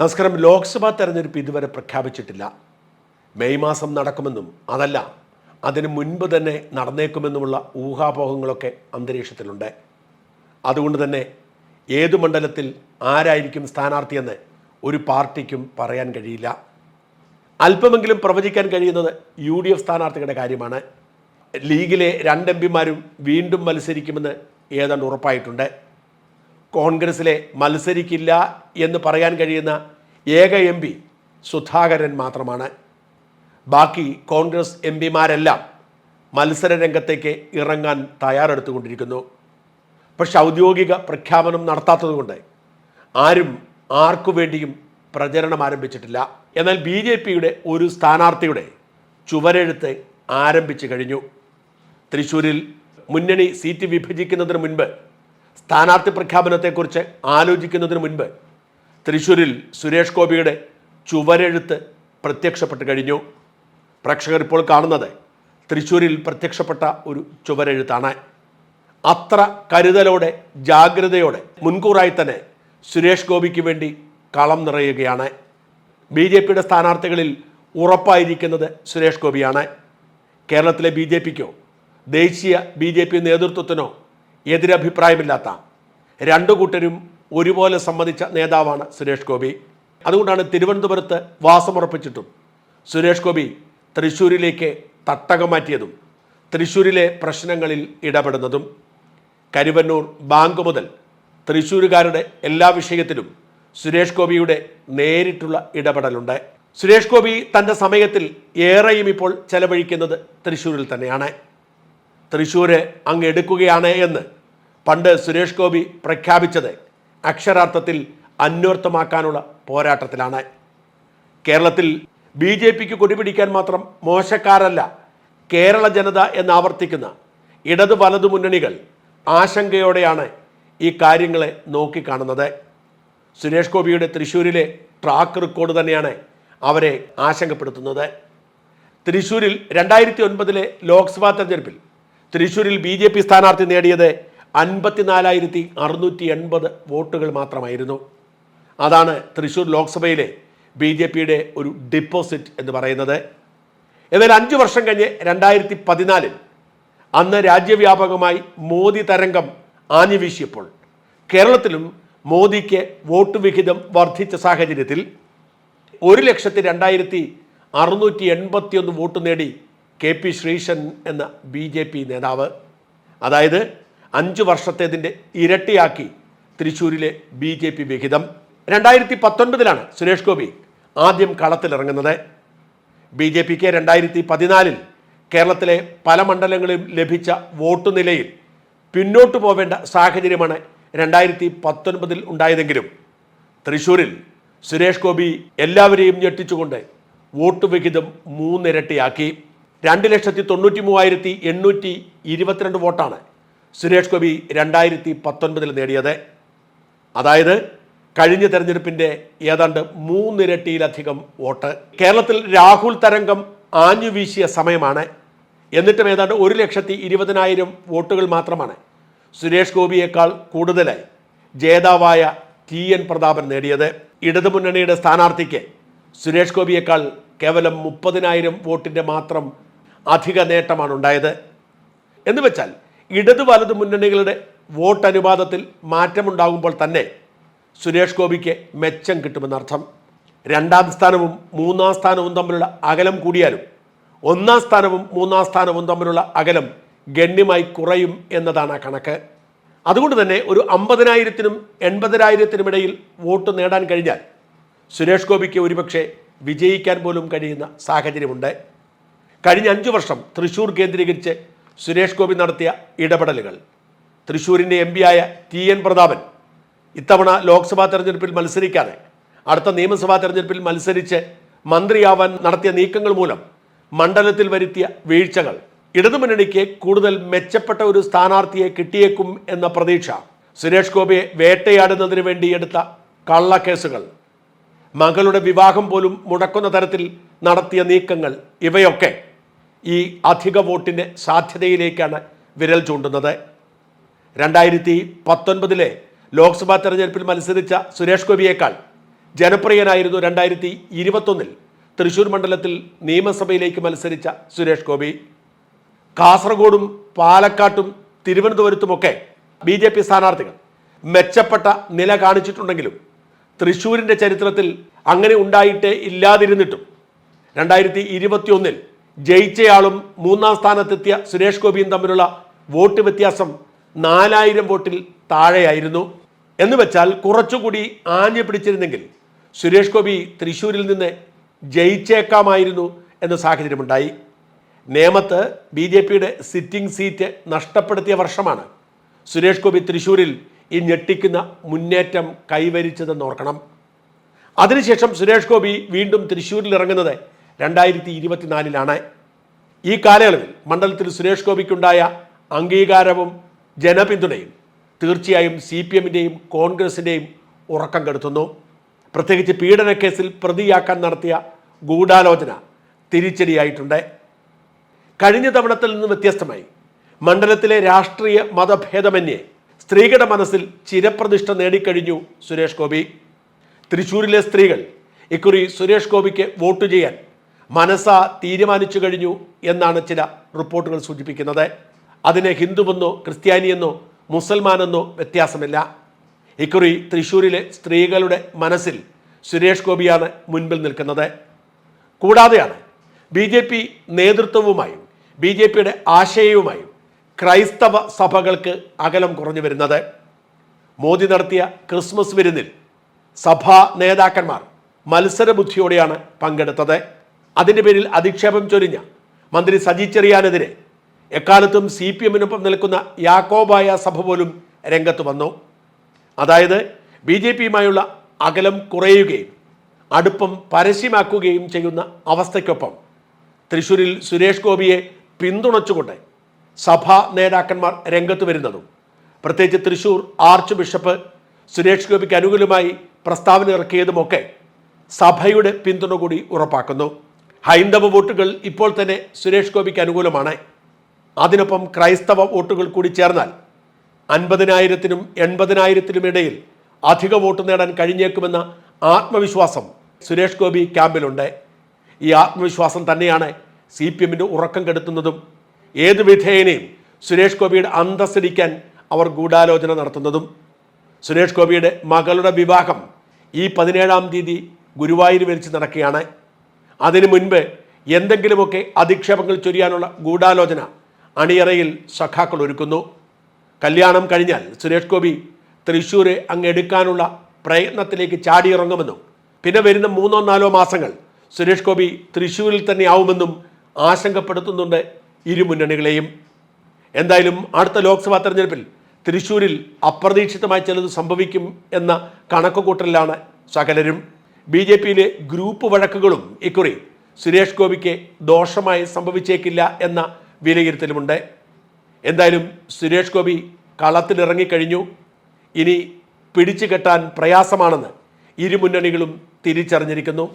നമസ്കാരം. ലോക്സഭാ തെരഞ്ഞെടുപ്പ് ഇതുവരെ പ്രഖ്യാപിച്ചിട്ടില്ല. മെയ് മാസം നടക്കുമെന്നും അതല്ല അതിന് മുൻപ് തന്നെ നടന്നേക്കുമെന്നുമുള്ള ഊഹാപോഹങ്ങളൊക്കെ അന്തരീക്ഷത്തിലുണ്ട്. അതുകൊണ്ട് തന്നെ ഏതു മണ്ഡലത്തിൽ ആരായിരിക്കും സ്ഥാനാർത്ഥിയെന്ന് ഒരു പാർട്ടിക്കും പറയാൻ കഴിയില്ല. അല്പമെങ്കിലും പ്രവചിക്കാൻ കഴിയുന്നത് യു ഡി എഫ് സ്ഥാനാർത്ഥികളുടെ കാര്യമാണ്. ലീഗിലെ രണ്ട് എം പിമാരും വീണ്ടും മത്സരിക്കുമെന്ന് ഏതാണ്ട് ഉറപ്പായിട്ടുണ്ട്. കോൺഗ്രസിലെ മത്സരിക്കില്ല എന്ന് പറയാൻ കഴിയുന്ന ഏക എം പി സുധാകരൻ മാത്രമാണ്. ബാക്കി കോൺഗ്രസ് എം പിമാരെല്ലാം മത്സര രംഗത്തേക്ക് ഇറങ്ങാൻ തയ്യാറെടുത്തുകൊണ്ടിരിക്കുന്നു. പക്ഷെ ഔദ്യോഗിക പ്രഖ്യാപനം നടത്താത്തതുകൊണ്ട് ആരും ആർക്കു വേണ്ടിയും പ്രചരണം ആരംഭിച്ചിട്ടില്ല. എന്നാൽ ബി ജെ പിയുടെ ഒരു സ്ഥാനാർത്ഥിയുടെ ചുവരെഴുത്ത് ആരംഭിച്ചു കഴിഞ്ഞു. തൃശ്ശൂരിൽ മുന്നണി സീറ്റ് വിഭജിക്കുന്നതിന് മുൻപ് സ്ഥാനാർത്ഥി പ്രഖ്യാപനത്തെക്കുറിച്ച് ആലോചിക്കുന്നതിന് മുൻപ് തൃശ്ശൂരിൽ സുരേഷ് ഗോപിയുടെ ചുവരെഴുത്ത് പ്രത്യക്ഷപ്പെട്ട് കഴിഞ്ഞു. പ്രേക്ഷകർ ഇപ്പോൾ കാണുന്നത് തൃശ്ശൂരിൽ പ്രത്യക്ഷപ്പെട്ട ഒരു ചുവരെഴുത്താണ്. അത്ര കരുതലോടെ ജാഗ്രതയോടെ മുൻകൂറായി തന്നെ സുരേഷ് ഗോപിക്ക് വേണ്ടി കളം നിറയുകയാണ്. ബി ജെ പിയുടെ സ്ഥാനാർത്ഥികളിൽ ഉറപ്പായിരിക്കുന്നത് സുരേഷ് ഗോപിയാണ്. കേരളത്തിലെ ബി ജെ പിക്കോ ദേശീയ ബി ജെ പി നേതൃത്വത്തിനോ എതിരഭിപ്രായമില്ലാത്ത രണ്ടു കൂട്ടരും ഒരുപോലെ സമ്മതിച്ച നേതാവാണ് സുരേഷ് ഗോപി. അതുകൊണ്ടാണ് തിരുവനന്തപുരത്ത് വാസമുറപ്പിച്ചിട്ടും സുരേഷ് ഗോപി തൃശ്ശൂരിലേക്ക് തട്ടകം മാറ്റിയതും തൃശ്ശൂരിലെ പ്രശ്നങ്ങളിൽ ഇടപെടുന്നതും. കരുവന്നൂർ ബാങ്ക് മുതൽ തൃശ്ശൂരുകാരുടെ എല്ലാ വിഷയത്തിലും സുരേഷ് ഗോപിയുടെ നേരിട്ടുള്ള ഇടപെടലുണ്ട്. സുരേഷ് ഗോപി തന്റെ സമയത്തിൽ ഏറെയും ഇപ്പോൾ ചെലവഴിക്കുന്നത് തൃശ്ശൂരിൽ തന്നെയാണ്. തൃശ്ശൂര് അങ്ങ് എടുക്കുകയാണ് എന്ന് പണ്ട് സുരേഷ് ഗോപി പ്രഖ്യാപിച്ചത് അക്ഷരാർത്ഥത്തിൽ അന്വർത്ഥമാക്കാനുള്ള പോരാട്ടത്തിലാണ്. കേരളത്തിൽ ബി ജെ പിക്ക് കൊടിപിടിക്കാൻ മാത്രം മോശക്കാരല്ല കേരള ജനത എന്നാവർത്തിക്കുന്ന ഇടതു വലതു മുന്നണികൾ ആശങ്കയോടെയാണ് ഈ കാര്യങ്ങളെ നോക്കിക്കാണുന്നത്. സുരേഷ് ഗോപിയുടെ തൃശ്ശൂരിലെ ട്രാക്ക് റെക്കോർഡ് തന്നെയാണ് അവരെ ആശങ്കപ്പെടുത്തുന്നത്. തൃശ്ശൂരിൽ രണ്ടായിരത്തി ഒൻപതിലെ ലോക്സഭാ തെരഞ്ഞെടുപ്പിൽ തൃശ്ശൂരിൽ ബി ജെ പി സ്ഥാനാർത്ഥി നേടിയത് അൻപത്തിനാലായിരത്തി അറുന്നൂറ്റി എൺപത് വോട്ടുകൾ മാത്രമായിരുന്നു. അതാണ് തൃശ്ശൂർ ലോക്സഭയിലെ ബി ജെ പിയുടെ ഒരു ഡിപ്പോസിറ്റ് എന്ന് പറയുന്നത്. എന്നാൽ അഞ്ച് വർഷം കഴിഞ്ഞ് രണ്ടായിരത്തി പതിനാലിൽ അന്ന് രാജ്യവ്യാപകമായി മോദി തരംഗം ആഞ്ഞുവീശിയപ്പോൾ കേരളത്തിലും മോദിക്ക് വോട്ട് വിഹിതം വർദ്ധിച്ച സാഹചര്യത്തിൽ ഒരു ലക്ഷത്തി രണ്ടായിരത്തി അറുന്നൂറ്റി എൺപത്തിയൊന്ന് വോട്ട് നേടി കെ പി ശ്രീശൻ എന്ന ബി ജെ പി നേതാവ്. അതായത് അഞ്ച് വർഷത്തേതിന്റെ ഇരട്ടിയാക്കി തൃശ്ശൂരിലെ ബി ജെ പി വിഹിതം. രണ്ടായിരത്തി പത്തൊൻപതിലാണ് സുരേഷ് ഗോപി ആദ്യം കളത്തിലിറങ്ങുന്നത്. ബി ജെ പിക്ക് രണ്ടായിരത്തി പതിനാലിൽ കേരളത്തിലെ പല മണ്ഡലങ്ങളിലും ലഭിച്ച വോട്ട് നിലയിൽ പിന്നോട്ടു പോവേണ്ട സാഹചര്യമാണ് രണ്ടായിരത്തി പത്തൊൻപതിൽ ഉണ്ടായതെങ്കിലും തൃശ്ശൂരിൽ സുരേഷ് ഗോപി എല്ലാവരെയും ഞെട്ടിച്ചുകൊണ്ട് വോട്ട് വിഹിതം മൂന്നിരട്ടിയാക്കി. രണ്ട് ലക്ഷത്തി തൊണ്ണൂറ്റി മൂവായിരത്തി എണ്ണൂറ്റി ഇരുപത്തിരണ്ട് വോട്ടാണ് സുരേഷ് ഗോപി രണ്ടായിരത്തി പത്തൊൻപതിൽ നേടിയത്. അതായത് കഴിഞ്ഞ തെരഞ്ഞെടുപ്പിന്റെ ഏതാണ്ട് മൂന്നിരട്ടിയിലധികം വോട്ട്. കേരളത്തിൽ രാഹുൽ തരംഗം ആഞ്ഞു വീശിയ സമയമാണ്. എന്നിട്ടും ഏതാണ്ട് ഒരു ലക്ഷത്തി ഇരുപതിനായിരം വോട്ടുകൾ മാത്രമാണ് സുരേഷ് ഗോപിയേക്കാൾ കൂടുതലായി ജേതാവായ ടി എൻ പ്രതാപൻ നേടിയത്. ഇടതുമുന്നണിയുടെ സ്ഥാനാർത്ഥിക്ക് സുരേഷ് ഗോപിയേക്കാൾ കേവലം മുപ്പതിനായിരം വോട്ടിന്റെ മാത്രം അധിക നേട്ടമാണ് ഉണ്ടായത്. എന്ന് വെച്ചാൽ ഇടതു വലതു മുന്നണികളുടെ വോട്ട് അനുപാതത്തിൽ മാറ്റമുണ്ടാകുമ്പോൾ തന്നെ സുരേഷ് ഗോപിക്ക് മെച്ചം കിട്ടുമെന്നർത്ഥം രണ്ടാം സ്ഥാനവും മൂന്നാം സ്ഥാനവും തമ്മിലുള്ള അകലം കൂടിയാലും ഒന്നാം സ്ഥാനവും മൂന്നാം സ്ഥാനവും തമ്മിലുള്ള അകലം ഗണ്യമായി കുറയും എന്നതാണ് ആ കണക്ക്. അതുകൊണ്ട് തന്നെ ഒരു അമ്പതിനായിരത്തിനും എൺപതിനായിരത്തിനും ഇടയിൽ വോട്ട് നേടാൻ കഴിഞ്ഞാൽ സുരേഷ് ഗോപിക്ക് ഒരുപക്ഷെ വിജയിക്കാൻ പോലും കഴിയുന്ന സാഹചര്യമുണ്ട്. കഴിഞ്ഞ അഞ്ചു വർഷം തൃശ്ശൂർ കേന്ദ്രീകരിച്ച് സുരേഷ് ഗോപി നടത്തിയ ഇടപെടലുകൾ. തൃശ്ശൂരിന്റെ എം പിയായ ടി എൻ പ്രതാപൻ ഇത്തവണ ലോക്സഭാ തെരഞ്ഞെടുപ്പിൽ മത്സരിക്കാതെ അടുത്ത നിയമസഭാ തെരഞ്ഞെടുപ്പിൽ മത്സരിച്ച് മന്ത്രിയാവാൻ നടത്തിയ നീക്കങ്ങൾ മൂലം മണ്ഡലത്തിൽ വരുത്തിയ വീഴ്ചകൾ ഇടതുമുന്നണിക്ക് കൂടുതൽ മെച്ചപ്പെട്ട ഒരു സ്ഥാനാർത്ഥിയെ കിട്ടിയേക്കും എന്ന പ്രതീക്ഷ സുരേഷ് ഗോപിയെ വേട്ടയാടുന്നതിന് വേണ്ടി എടുത്ത കള്ളക്കേസുകൾ. മകളുടെ വിവാഹം പോലും മുടക്കുന്ന തരത്തിൽ നടത്തിയ നീക്കങ്ങൾ ഇവയൊക്കെ ഈ അധിക വോട്ടിന്റെ സാധ്യതയിലേക്കാണ് വിരൽ ചൂണ്ടുന്നത്. രണ്ടായിരത്തി പത്തൊൻപതിലെ ലോക്സഭാ തെരഞ്ഞെടുപ്പിൽ മത്സരിച്ച സുരേഷ് ഗോപിയേക്കാൾ ജനപ്രിയനായിരുന്നു രണ്ടായിരത്തി ഇരുപത്തൊന്നിൽ തൃശ്ശൂർ മണ്ഡലത്തിൽ നിയമസഭയിലേക്ക് മത്സരിച്ച സുരേഷ് ഗോപി. കാസർഗോഡും പാലക്കാട്ടും തിരുവനന്തപുരത്തുമൊക്കെ ബി ജെ പി സ്ഥാനാർത്ഥികൾ മെച്ചപ്പെട്ട നില കാണിച്ചിട്ടുണ്ടെങ്കിലും തൃശ്ശൂരിന്റെ ചരിത്രത്തിൽ അങ്ങനെ ഉണ്ടായിട്ടേ ഇല്ലാതിരുന്നിട്ടും രണ്ടായിരത്തി ഇരുപത്തിയൊന്നിൽ ജയിച്ചയാളും മൂന്നാം സ്ഥാനത്തെത്തിയ സുരേഷ് ഗോപിയും തമ്മിലുള്ള വോട്ട് വ്യത്യാസം നാലായിരം വോട്ടിൽ താഴെയായിരുന്നു. എന്ന് വെച്ചാൽ കുറച്ചുകൂടി ആഞ്ഞു പിടിച്ചിരുന്നെങ്കിൽ സുരേഷ് ഗോപി തൃശ്ശൂരിൽ നിന്ന് ജയിച്ചേക്കാമായിരുന്നു എന്ന സാഹചര്യമുണ്ടായി. നേമത്ത് ബി ജെ പിയുടെ സിറ്റിംഗ് സീറ്റ് നഷ്ടപ്പെടുത്തിയ വർഷമാണ് സുരേഷ് ഗോപി തൃശ്ശൂരിൽ ഈ ഞെട്ടിക്കുന്ന മുന്നേറ്റം കൈവരിച്ചതെന്ന് ഓർക്കണം. അതിനുശേഷം സുരേഷ് ഗോപി വീണ്ടും തൃശ്ശൂരിൽ ഇറങ്ങുന്നത് രണ്ടായിരത്തി ഇരുപത്തിനാലിലാണ് ഈ കാലയളവിൽ മണ്ഡലത്തിൽ സുരേഷ് ഗോപിക്കുണ്ടായ അംഗീകാരവും ജനപിന്തുണയും തീർച്ചയായും സി പി എമ്മിന്റെയും കോൺഗ്രസിന്റെയും ഉറക്കം കെടുത്തുന്നു. പ്രത്യേകിച്ച് പീഡനക്കേസിൽ പ്രതിയാക്കാൻ നടത്തിയ ഗൂഢാലോചന തിരിച്ചടിയായിട്ടുണ്ട്. കഴിഞ്ഞ തവണത്തിൽ നിന്ന് വ്യത്യസ്തമായി മണ്ഡലത്തിലെ രാഷ്ട്രീയ മതഭേദമന്യേ സ്ത്രീകളുടെ മനസ്സിൽ ചിരപ്രതിഷ്ഠ നേടിക്കഴിഞ്ഞു സുരേഷ് ഗോപി. തൃശ്ശൂരിലെ സ്ത്രീകൾ ഇക്കുറി സുരേഷ് ഗോപിക്ക് വോട്ട് ചെയ്യാൻ മനസ്സ തീരുമാനിച്ചു കഴിഞ്ഞു എന്നാണ് ചില റിപ്പോർട്ടുകൾ സൂചിപ്പിക്കുന്നത്. അതിന് ഹിന്ദുവെന്നോ ക്രിസ്ത്യാനിയെന്നോ മുസൽമാനെന്നോ വ്യത്യാസമില്ല. ഇക്കുറി തൃശ്ശൂരിലെ സ്ത്രീകളുടെ മനസ്സിൽ സുരേഷ് ഗോപിയാണ് മുൻപിൽ നിൽക്കുന്നത്. കൂടാതെയാണ് ബി ജെ പി നേതൃത്വവുമായും ബി ജെ പിയുടെ ആശയവുമായും ക്രൈസ്തവ സഭകൾക്ക് അകലം കുറഞ്ഞു വരുന്നത്. മോദി നടത്തിയ ക്രിസ്മസ് വിരുന്നിൽ സഭാ നേതാക്കന്മാർ മത്സരബുദ്ധിയോടെയാണ് പങ്കെടുത്തത്. അതിന്റെ പേരിൽ അധിക്ഷേപം ചൊരിഞ്ഞ മന്ത്രി സജി ചെറിയാനെതിരെ എക്കാലത്തും സി പി എമ്മിനൊപ്പം നിൽക്കുന്ന യാക്കോബായ സഭ പോലും രംഗത്ത് വന്നു. അതായത് ബി ജെ പിയുമായുള്ള അകലം കുറയുകയും അടുപ്പം പരസ്യമാക്കുകയും ചെയ്യുന്ന അവസ്ഥയ്ക്കൊപ്പം തൃശൂരിൽ സുരേഷ് ഗോപിയെ പിന്തുണച്ചുകൊണ്ട് സഭാ നേതാക്കന്മാർ രംഗത്ത് വരുന്നതും പ്രത്യേകിച്ച് തൃശൂർ ആർച്ച് ബിഷപ്പ് സുരേഷ് ഗോപിക്ക് അനുകൂലമായി പ്രസ്താവന ഇറക്കിയതുമൊക്കെ സഭയുടെ പിന്തുണ കൂടി ഉറപ്പാക്കുന്നു. ഹൈന്ദവ വോട്ടുകൾ ഇപ്പോൾ തന്നെ സുരേഷ് ഗോപിക്ക് അനുകൂലമാണ്. അതിനൊപ്പം ക്രൈസ്തവ വോട്ടുകൾ കൂടി ചേർന്നാൽ അൻപതിനായിരത്തിനും എൺപതിനായിരത്തിനും ഇടയിൽ അധിക വോട്ട് നേടാൻ കഴിഞ്ഞേക്കുമെന്ന ആത്മവിശ്വാസം സുരേഷ് ഗോപി ക്യാമ്പിലുണ്ട്. ഈ ആത്മവിശ്വാസം തന്നെയാണ് സി പി എമ്മിന്റെ ഉറക്കം കെടുത്തുന്നതും ഏത് വിധേയനെയും സുരേഷ് ഗോപിയുടെ അന്തസ്സടിക്കാൻ അവർ ഗൂഢാലോചന നടത്തുന്നതും. സുരേഷ് ഗോപിയുടെ മകളുടെ വിവാഹം ഈ പതിനേഴാം തീയതി ഗുരുവായൂർ വെച്ച് നടക്കുകയാണ്. അതിനു മുൻപ് എന്തെങ്കിലുമൊക്കെ അധിക്ഷേപങ്ങൾ ചൊരിയാനുള്ള ഗൂഢാലോചന അണിയറയിൽ സഖാക്കൾ ഒരുക്കുന്നു. കല്യാണം കഴിഞ്ഞാൽ സുരേഷ് ഗോപി തൃശ്ശൂരെ അങ്ങ് എടുക്കാനുള്ള പ്രയത്നത്തിലേക്ക് ചാടിയിറങ്ങുമെന്നും പിന്നെ വരുന്ന മൂന്നോ നാലോ മാസങ്ങൾ സുരേഷ് ഗോപി തൃശ്ശൂരിൽ തന്നെ ആവുമെന്നും ആശങ്കപ്പെടുത്തുന്നുണ്ട് ഇരു മുന്നണികളെയും. എന്തായാലും അടുത്ത ലോക്സഭാ തെരഞ്ഞെടുപ്പിൽ തൃശ്ശൂരിൽ അപ്രതീക്ഷിതമായി ചിലത് സംഭവിക്കും എന്ന കണക്കുകൂട്ടലിലാണ് സകലരും. ബി ജെ പിയിലെ ഗ്രൂപ്പ് വഴക്കുകളും ഇക്കുറി സുരേഷ് ഗോപിക്ക് ദോഷമായി സംഭവിച്ചേക്കില്ല എന്ന വിലയിരുത്തലുമുണ്ട്. എന്തായാലും സുരേഷ് ഗോപി കളത്തിലിറങ്ങിക്കഴിഞ്ഞു. ഇനി പിടിച്ചു കെട്ടാൻ പ്രയാസമാണെന്ന് ഇരുമുന്നണികളും തിരിച്ചറിഞ്ഞിരിക്കുന്നു.